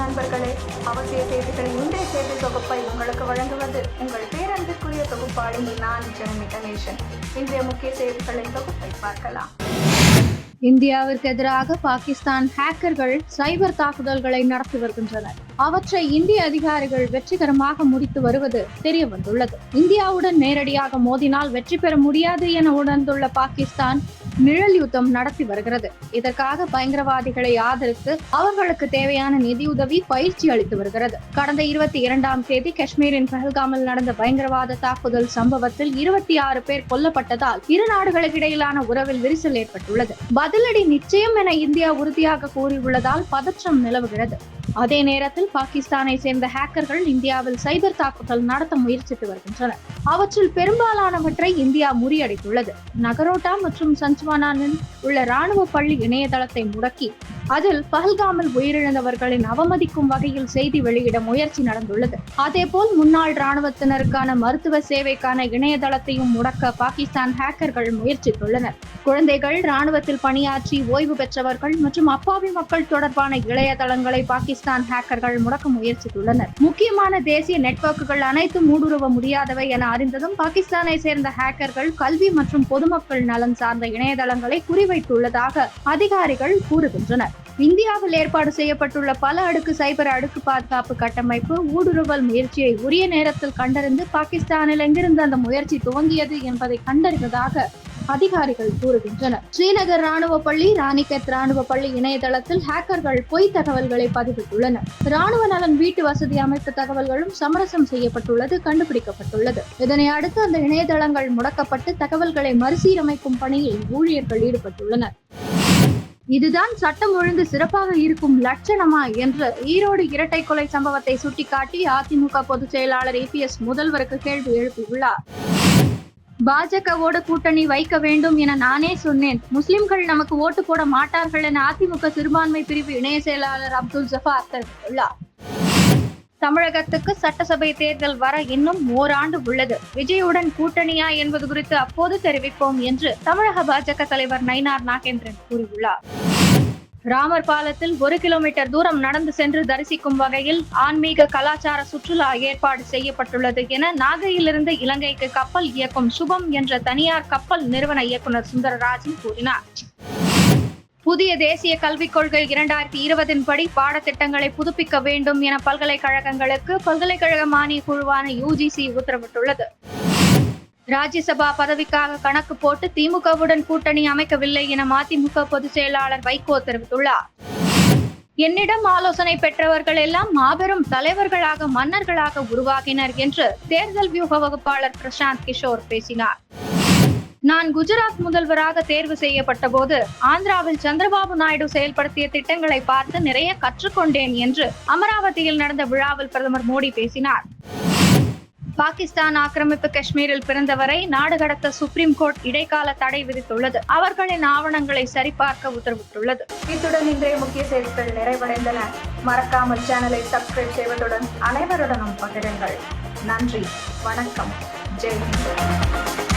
நண்பர்களே அவசிய செய்திகள் இன்றைய செய்தி தொகுப்பை உங்களுக்கு வழங்குவது உங்கள் பேரன்பிற்குரிய தொகுப்பாளி நான் ஜெர்மி கணேசன். இன்றைய முக்கிய செய்திகளின் தொகுப்பை பார்க்கலாம். இந்தியாவிற்கு எதிராக பாகிஸ்தான் ஹேக்கர்கள் சைபர் தாக்குதல்களை நடத்தி வருகின்றனர். அவற்றை இந்திய அதிகாரிகள் வெற்றிகரமாக முடித்து வருவது தெரிய வந்துள்ளது இந்தியாவுடன் நேரடியாக மோதினால் வெற்றி பெற முடியாது என உணர்ந்துள்ள பாகிஸ்தான் நிழல் யுத்தம் நடத்தி வருகிறது. இதற்காக பயங்கரவாதிகளை ஆதரித்து அவர்களுக்கு தேவையான நிதியுதவி பயிற்சி அளித்து வருகிறது. கடந்த இருபத்தி இரண்டாம் தேதி காஷ்மீரின் பஹல்காமில் நடந்த பயங்கரவாத தாக்குதல் சம்பவத்தில் இருபத்தி ஆறு பேர் கொல்லப்பட்டதால் இரு நாடுகளுக்கு இடையிலான உறவில் விரிசல் ஏற்பட்டுள்ளது. பதிலடி நிச்சயம் என இந்தியா உறுதியாக கூறியுள்ளதால் பதற்றம் நிலவுகிறது. அதே நேரத்தில் பாகிஸ்தானை சேர்ந்த ஹேக்கர்கள் இந்தியாவில் சைபர் தாக்குதல் நடத்த முயற்சித்து வருகின்றனர். அவற்றில் பெரும்பாலானவற்றை இந்தியா முறியடித்துள்ளது. நகரோட்டா மற்றும் சஞ்சுவானானில் உள்ள ராணுவ பள்ளி இணையதளத்தை முடக்கி அதில் பஹல்காமில் உயிரிழந்தவர்களின் அவமதிக்கும் வகையில் செய்தி வெளியிட முயற்சி நடந்துள்ளது. அதேபோல் முன்னாள் ராணுவத்தினருக்கான மருத்துவ சேவைக்கான இணையதளத்தையும் முடக்க பாகிஸ்தான் ஹேக்கர்கள் முயற்சித்துள்ளனர். குழந்தைகள் ராணுவத்தில் பணியாற்றி ஓய்வு பெற்றவர்கள் மற்றும் அப்பாவி மக்கள் தொடர்பான இளையதளங்களை பாகிஸ்தான் ஹேக்கர்கள் முடக்க முயற்சித்துள்ளனர். முக்கியமான தேசிய நெட்வொர்க்குகள் அனைத்தும் ஊடுருவ முடியாதவை என அறிந்ததும் பாகிஸ்தானை சேர்ந்த ஹேக்கர்கள் கல்வி மற்றும் பொதுமக்கள் நலன் சார்ந்த இணையதளங்களை குறிவைத்துள்ளதாக அதிகாரிகள் கூறுகின்றனர். இந்தியாவில் ஏற்பாடு செய்யப்பட்டுள்ள பல அடுக்கு சைபர் அடுக்கு பாதுகாப்பு கட்டமைப்பு ஊடுருவல் முயற்சியை உரிய நேரத்தில் கண்டறிந்து பாகிஸ்தானில் எங்கிருந்து அந்த முயற்சி துவங்கியது என்பதை கண்டறிந்ததாக அதிகாரிகள் கூறுகின்றனர். ஸ்ரீநகர் ராணுவ பள்ளி ராணிகத் ராணுவ பள்ளி இணையதளத்தில் ஹேக்கர்கள் பொய் தகவல்களை பதிவிட்டுள்ளனர். ராணுவ நலன் வீட்டு வசதி அமைப்பு தகவல்களும் சமரசம் செய்யப்பட்டுள்ளது கண்டுபிடிக்கப்பட்டுள்ளது. இதனை அடுத்து அந்த இணையதளங்கள் முடக்கப்பட்டு தகவல்களை மறுசீரமைக்கும் பணியில் ஊழியர்கள் ஈடுபட்டுள்ளனர். இதுதான் சட்டம் ஒழுங்கு சிறப்பாக இருக்கும் லட்சணமா என்று ஈரோடு இரட்டை கொலை சம்பவத்தை சுட்டிக்காட்டி அதிமுக பொதுச் செயலாளர் இபிஎஸ் முதல்வருக்கு கேள்வி எழுப்பியுள்ளார். பாஜகவோடு கூட்டணி வைக்க வேண்டும் என நானே சொன்னேன். முஸ்லிம்கள் நமக்கு ஓட்டு போட மாட்டார்கள் என அதிமுக சிறுபான்மை பிரிவு இணைய செயலாளர் அப்துல் ஜஃபார் தெரிவித்துள்ளார். தமிழகத்துக்கு சட்டசபை தேர்தல் வர இன்னும் ஓராண்டு உள்ளது. விஜயுடன் கூட்டணியா என்பது குறித்து அப்போது தெரிவிப்போம் என்று தமிழக பாஜக தலைவர் நயினார் நாகேந்திரன் கூறியுள்ளார். ராமர் பாலத்தில் ஒரு கிலோமீட்டர் தூரம் நடந்து சென்று தரிசிக்கும் வகையில் ஆன்மீக கலாச்சார சுற்றுலா ஏற்பாடு செய்யப்பட்டுள்ளது என நாகையிலிருந்து இலங்கைக்கு கப்பல் இயக்கும் சுபம் என்ற தனியார் கப்பல் நிறுவன இயக்குநர் சுந்தரராஜன் கூறினார். புதிய தேசிய கல்விக் கொள்கை இரண்டாயிரத்தி இருபதின் படி பாடத்திட்டங்களை புதுப்பிக்க வேண்டும் என பல்கலைக்கழகங்களுக்கு பல்கலைக்கழக மானிய குழுவான யுஜிசி உத்தரவிட்டுள்ளது. ராஜ்யசபா பதவிக்காக கணக்கு போட்டு திமுகவுடன் கூட்டணி அமைக்கவில்லை என மதிமுக பொதுச் செயலாளர் வைகோ தெரிவித்துள்ளார். என்னிடம் ஆலோசனை பெற்றவர்கள் எல்லாம் மாபெரும் தலைவர்களாக மன்னர்களாக உருவாகினர் என்று தேர்தல் வியூக வகுப்பாளர் பிரசாந்த் கிஷோர் பேசினார். நான் குஜராத் முதல்வராக தேர்வு செய்யப்பட்ட போது ஆந்திராவில் சந்திரபாபு நாயுடு செயல்படுத்திய திட்டங்களை பார்த்து நிறைய கற்றுக்கொண்டேன் என்று அமராவதியில் நடந்த விழாவில் பிரதமர் மோடி பேசினார். பாகிஸ்தான் ஆக்கிரமிப்பு காஷ்மீரில் பிறந்தவரை நாடு கடத்த சுப்ரீம் கோர்ட் இடைக்கால தடை விதித்துள்ளது. அவர்களின் ஆவணங்களை சரிபார்க்க உத்தரவிட்டுள்ளது. இத்துடன் இன்றைய முக்கிய செய்திகள் நிறைவடைந்தன. மறக்காமல் சேனலை சப்ஸ்கிரைப் செய்வதுடன் அனைவருடனும் பகிருங்கள். நன்றி. வணக்கம். ஜெய் ஹிந்த்.